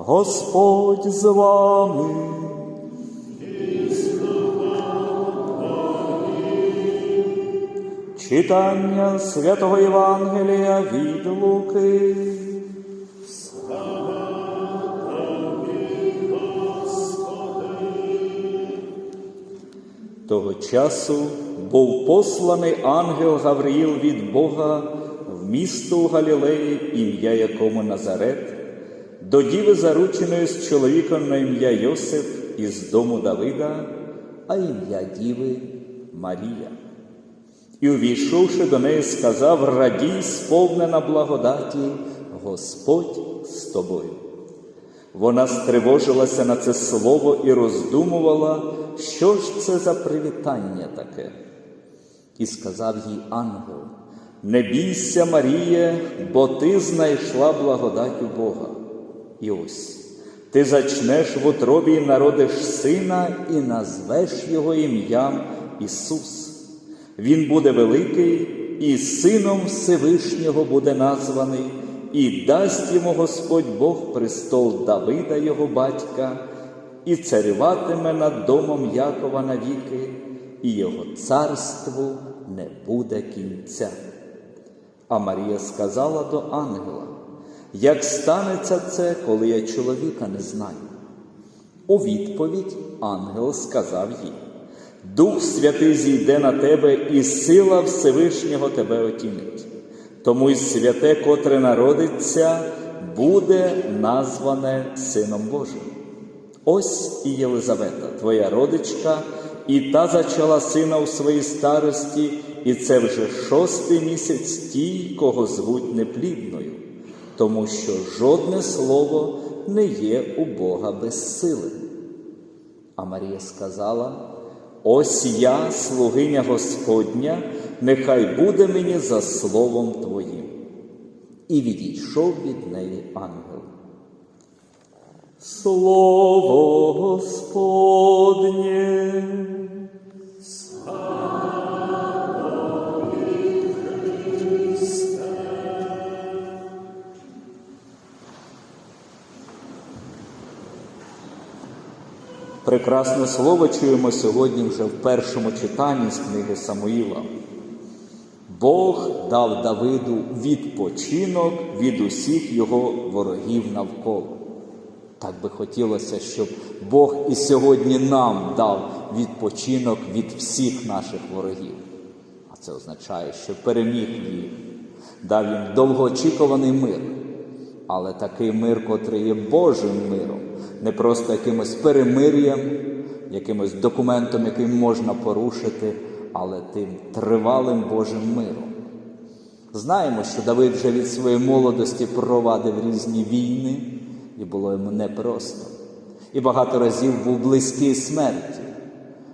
Господь з вами. Читання святого Євангелія від Луки. Того часу був посланий ангел Гавриїл від Бога в місто Галілеї, ім'я якому Назарет, до діви зарученої з чоловіком на ім'я Йосип із дому Давида, а ім'я діви Марія. І, увійшовши до неї, сказав: Радій, сповнена благодаті, Господь з тобою. Вона стривожилася на це слово і роздумувала, що ж це за привітання таке. І сказав їй ангел: Не бійся, Маріє, бо ти знайшла благодать у Бога. І ось ти зачнеш в утробі і народиш сина, і назвеш його ім'ям Ісус. Він буде великий, і сином Всевишнього буде названий, і дасть йому Господь Бог престол Давида, його батька, і царюватиме над домом Якова навіки, і його царству не буде кінця. А Марія сказала до ангела, як станеться це, коли я чоловіка не знаю? У відповідь ангел сказав їй, Дух Святий зійде на тебе, і сила Всевишнього тебе отімить. Тому й святе, котре народиться, буде назване Сином Божим. Ось і Єлизавета, твоя родичка, і та зачала сина у своїй старості, і це вже шостий місяць тій, кого звуть неплідною, тому що жодне слово не є у Бога безсилим. А Марія сказала: Ось я, слугиня Господня, нехай буде мені за словом Твоїм. І відійшов від неї ангел. Слово Господнє. Прекрасне слово чуємо сьогодні вже в першому читанні з книги Самуїла. Бог дав Давиду відпочинок від усіх його ворогів навколо. Так би хотілося, щоб Бог і сьогодні нам дав відпочинок від всіх наших ворогів. А це означає, що переміг їх, дав їм довгоочікуваний мир. Але такий мир, котрий є Божим миром, не просто якимось перемир'ям, якимось документом, яким можна порушити, але тим тривалим Божим миром. Знаємо, що Давид вже від своєї молодості провадив різні війни, і було йому непросто. І багато разів був близький смерті,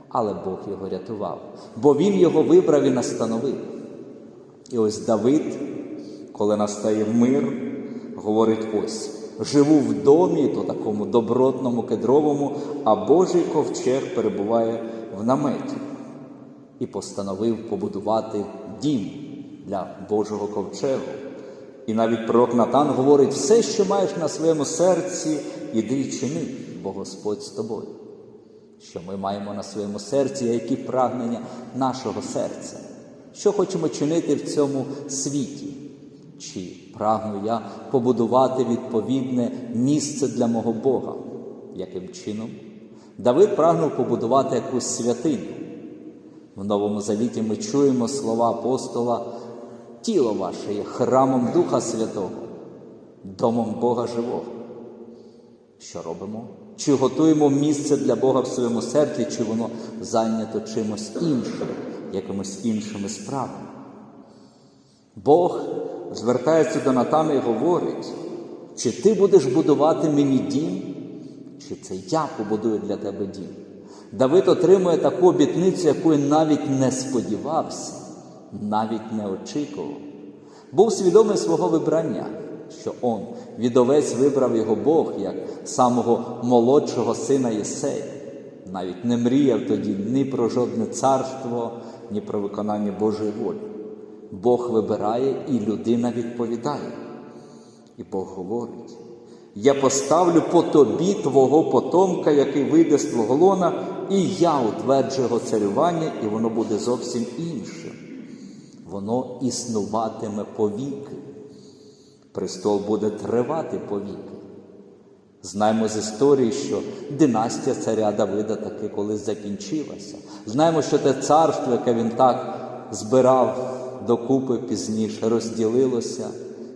але Бог його рятував, бо Він його вибрав і настановив. І ось Давид, коли настає мир, говорить ось. Живу в домі, то такому добротному кедровому, а Божий ковчег перебуває в наметі і постановив побудувати дім для Божого ковчегу. І навіть пророк Натан говорить: все, що маєш на своєму серці, іди й чини, бо Господь з тобою. Що ми маємо на своєму серці, які прагнення нашого серця, що хочемо чинити в цьому світі. Чи прагну я побудувати відповідне місце для мого Бога? Яким чином? Давид прагнув побудувати якусь святиню. В Новому Завіті ми чуємо слова апостола, тіло ваше є храмом Духа Святого, домом Бога Живого. Що робимо? Чи готуємо місце для Бога в своєму серці, чи воно зайнято чимось іншим, якимось іншими справами? Бог звертається до Натана і говорить, чи ти будеш будувати мені дім, чи це я побудую для тебе дім. Давид отримує таку обітницю, якої навіть не сподівався, навіть не очікував. Був свідомий свого вибрання, що он, відовець, вибрав його Бог як самого молодшого сина Єсея. Навіть не мріяв тоді ні про жодне царство, ні про виконання Божої волі. Бог вибирає і людина відповідає. І Бог говорить: Я поставлю по тобі твого потомка, який вийде з твого лона, і я утверджу його царювання, і воно буде зовсім іншим. Воно існуватиме повіки. Престол буде тривати повіки. Знаємо з історії, що династія царя Давида таки колись закінчилася. Знаємо, що те царство, яке він так збирав докупи пізніше, розділилося,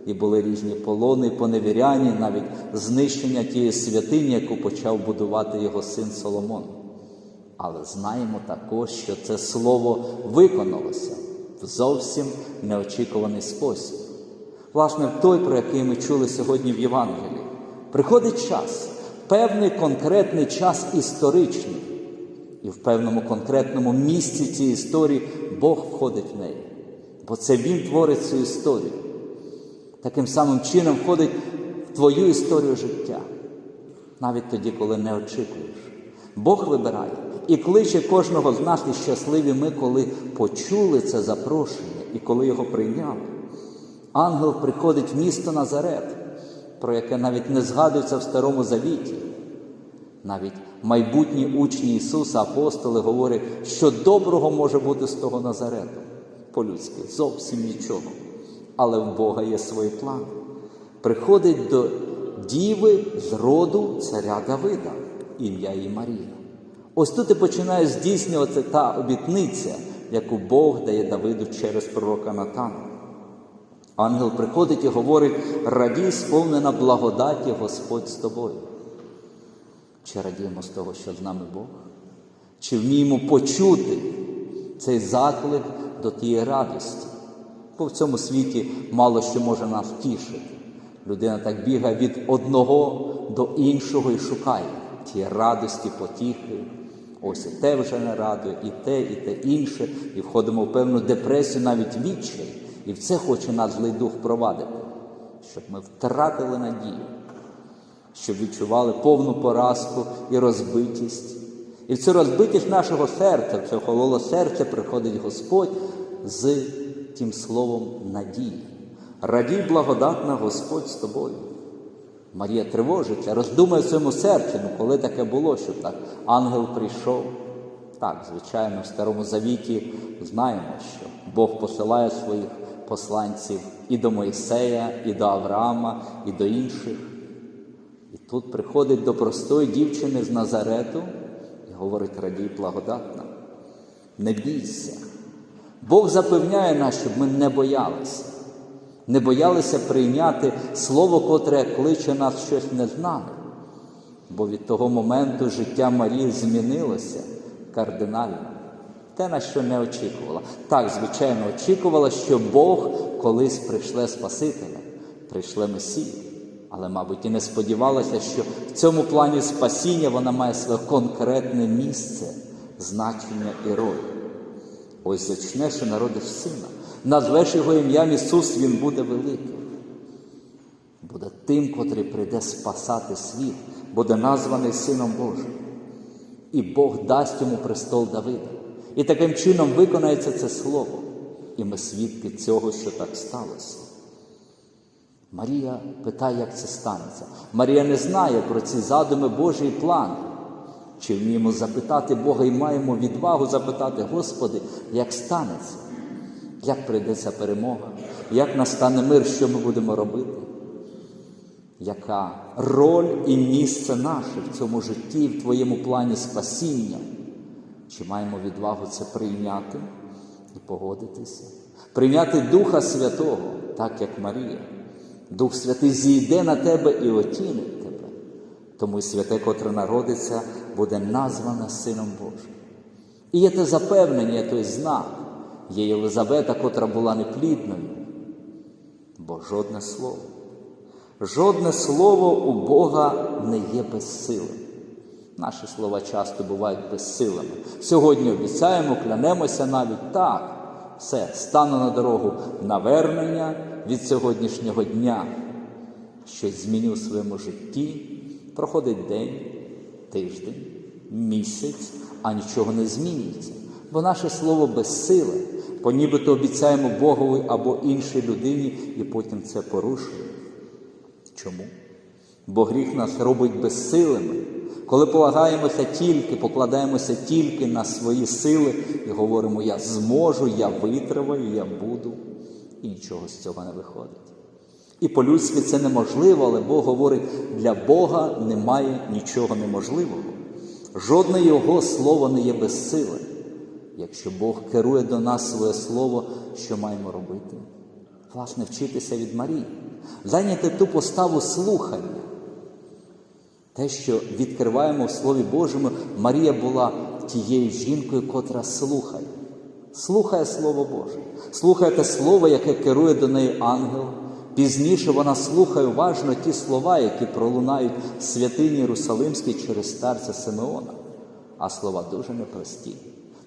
і були різні полони, і поневіряні, навіть знищення тієї святині, яку почав будувати його син Соломон. Але знаємо також, що це слово виконалося в зовсім неочікуваний спосіб. Власне, той, про який ми чули сьогодні в Євангелії. Приходить час, певний конкретний час історичний, і в певному конкретному місці цієї історії Бог входить в неї. Бо це Він творить цю історію. Таким самим чином входить в твою історію життя, навіть тоді, коли не очікуєш. Бог вибирає і кличе кожного з нас, і щасливі ми, коли почули це запрошення і коли його прийняли. Ангел приходить в місто Назарет, про яке навіть не згадується в Старому Завіті. Навіть майбутні учні Ісуса, апостоли, говорять, що доброго може бути з того Назарету. По-людськи, зовсім нічого. Але в Бога є свої плани. Приходить до діви з роду царя Давида, ім'я її Марія. Ось тут і починає здійснюватися та обітниця, яку Бог дає Давиду через пророка Натана. Ангел приходить і говорить: радій, сповнена благодаті Господь з тобою. Чи радіємо з того, що з нами Бог? Чи вміємо почути цей заклик до тієї радості? Бо в цьому світі мало що може нас втішити. Людина так бігає від одного до іншого і шукає тієї радості, потіхи. Ось і те вже не радує, і те, і те інше, і входимо в певну депресію, навіть відчай. І в це хоче нас злий дух провадити, щоб ми втратили надію, щоб відчували повну поразку і розбитість. І в цю розбитість нашого серця, в це хололо серце приходить Господь з тим словом надії. Радій благодатна Господь з тобою. Марія тривожиться, роздумує в своєму серці, ну коли таке було, що так ангел прийшов. Так, звичайно, в Старому Завіті знаємо, що Бог посилає своїх посланців і до Мойсея, і до Авраама, і до інших. І тут приходить до простої дівчини з Назарету говорить радій благодатна. Не бійся. Бог запевняє нас, щоб ми не боялися, не боялися прийняти слово, котре кличе нас щось незнане. Бо від того моменту життя Марії змінилося кардинально. Те, на що не очікувала. Так, звичайно, очікувала, що Бог колись прийшле Спасителя, прийшле Месію. Але, мабуть, і не сподівалася, що цьому плані спасіння вона має своє конкретне місце, значення і роль. Ось зачнеш і народиш сина, назвеш його ім'ям Ісус, Він буде великим. Буде тим, котрий прийде спасати світ, буде названий Сином Божим. І Бог дасть йому престол Давида. І таким чином виконається це слово. І ми свідки цього, що так сталося. Марія питає, як це станеться. Марія не знає про ці задуми Божі і плани. Чи вміємо запитати Бога і маємо відвагу запитати, Господи, як станеться? Як прийдеться перемога? Як настане мир, що ми будемо робити? Яка роль і місце наше в цьому житті, в Твоєму плані спасіння? Чи маємо відвагу це прийняти і погодитися? Прийняти Духа Святого, так як Марія. Дух Святий зійде на тебе і отінить тебе. Тому й святе, котре народиться, буде назване Сином Божим. І є те запевнення, є той знак, є Єлизавета, котра була неплідною, бо жодне слово, жодне слово у Бога не є безсилим. Наші слова часто бувають безсилими. Сьогодні обіцяємо, клянемося навіть так. Все, стану на дорогу навернення від сьогоднішнього дня. Щось зміню в своєму житті. Проходить день, тиждень, місяць, а нічого не змінюється. Бо наше слово безсиле, бо нібито обіцяємо Богові або іншій людині, і потім це порушуємо. Чому? бо гріх нас робить безсилими. Коли полагаємося тільки, покладаємося тільки на свої сили і говоримо, я зможу, я витриваю, я буду, і нічого з цього не виходить. І по-людськи це неможливо, але Бог говорить, для Бога немає нічого неможливого. Жодне Його слово не є безсиле. Якщо Бог керує до нас своє слово, що маємо робити? Власне, вчитися від Марії, зайняти ту поставу слухання. Те, що відкриваємо в Слові Божому, Марія була тією жінкою, котра слухає. Слухає Слово Боже, слухає те Слово, яке керує до неї ангел. Пізніше вона слухає уважно ті слова, які пролунають в святині Єрусалимській через старця Симеона. А слова дуже непрості.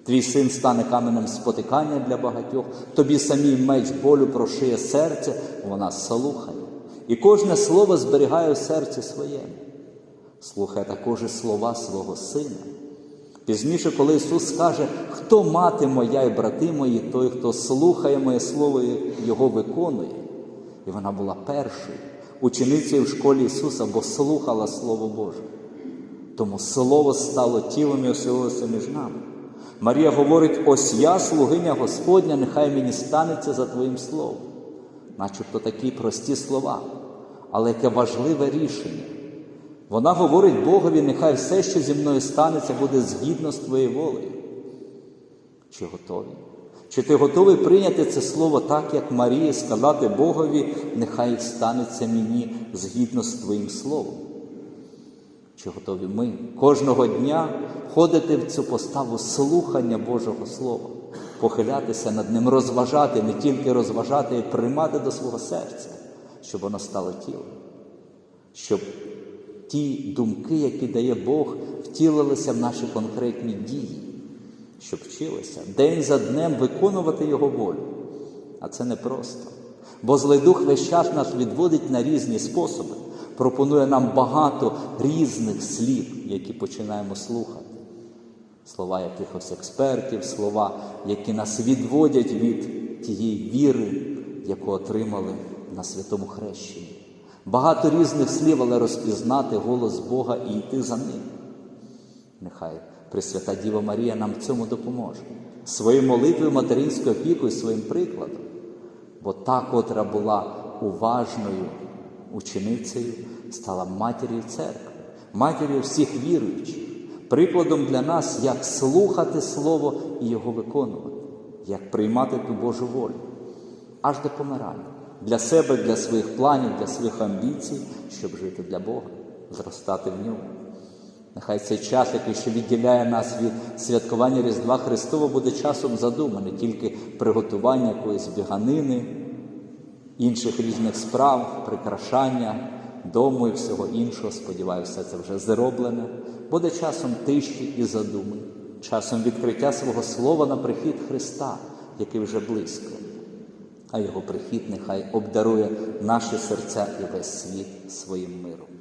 Твій син стане каменем спотикання для багатьох, тобі самій меч болю прошиє серце, вона слухає. І кожне слово зберігає у серці своєму. Слухає також і слова свого сина. Пізніше, коли Ісус скаже, хто мати моя і брати мої, той, хто слухає моє Слово Його виконує. І вона була першою ученицею в школі Ісуса, бо слухала Слово Боже. Тому Слово стало тілом і оселилося між нами. Марія говорить: ось я, слугиня Господня, нехай мені станеться за Твоїм Словом. Начебто такі прості слова, але яке важливе рішення. Вона говорить Богові, нехай все, що зі мною станеться, буде згідно з твоєю волею. Чи готові? Чи ти готовий прийняти це слово так, як Марія, сказати Богові, нехай станеться мені згідно з Твоїм Словом? Чи готові ми кожного дня входити в цю поставу слухання Божого Слова, похилятися над ним, розважати, не тільки розважати, а й приймати до свого серця, щоб воно стало тілом, щоб ті думки, які дає Бог, втілилися в наші конкретні дії, щоб вчилися день за днем виконувати Його волю. А це непросто. Бо злий дух весь час нас відводить на різні способи, пропонує нам багато різних слів, які починаємо слухати. Слова якихось експертів, слова, які нас відводять від тієї віри, яку отримали на святому хрещенні. Багато різних слів, але розпізнати голос Бога і йти за ним. Нехай Пресвята Діва Марія нам в цьому допоможе. Своєю молитвою, материнською опікою, своїм прикладом. Бо та, котра була уважною ученицею, стала матір'ю церкви, матір'ю всіх віруючих, прикладом для нас, як слухати Слово і його виконувати, як приймати ту Божу волю, аж до помирання для себе, для своїх планів, для своїх амбіцій, щоб жити для Бога, зростати в ньому. Нехай цей час, який ще відділяє нас від святкування Різдва Христова, буде часом задуманий, тільки приготування якоїсь біганини, інших різних справ, прикрашання дому і всього іншого. Сподіваюся, це вже зроблене. Буде часом тиші і задуми, часом відкриття свого слова на прихід Христа, який вже близько. А його прихід нехай обдарує наші серця і весь світ своїм миром.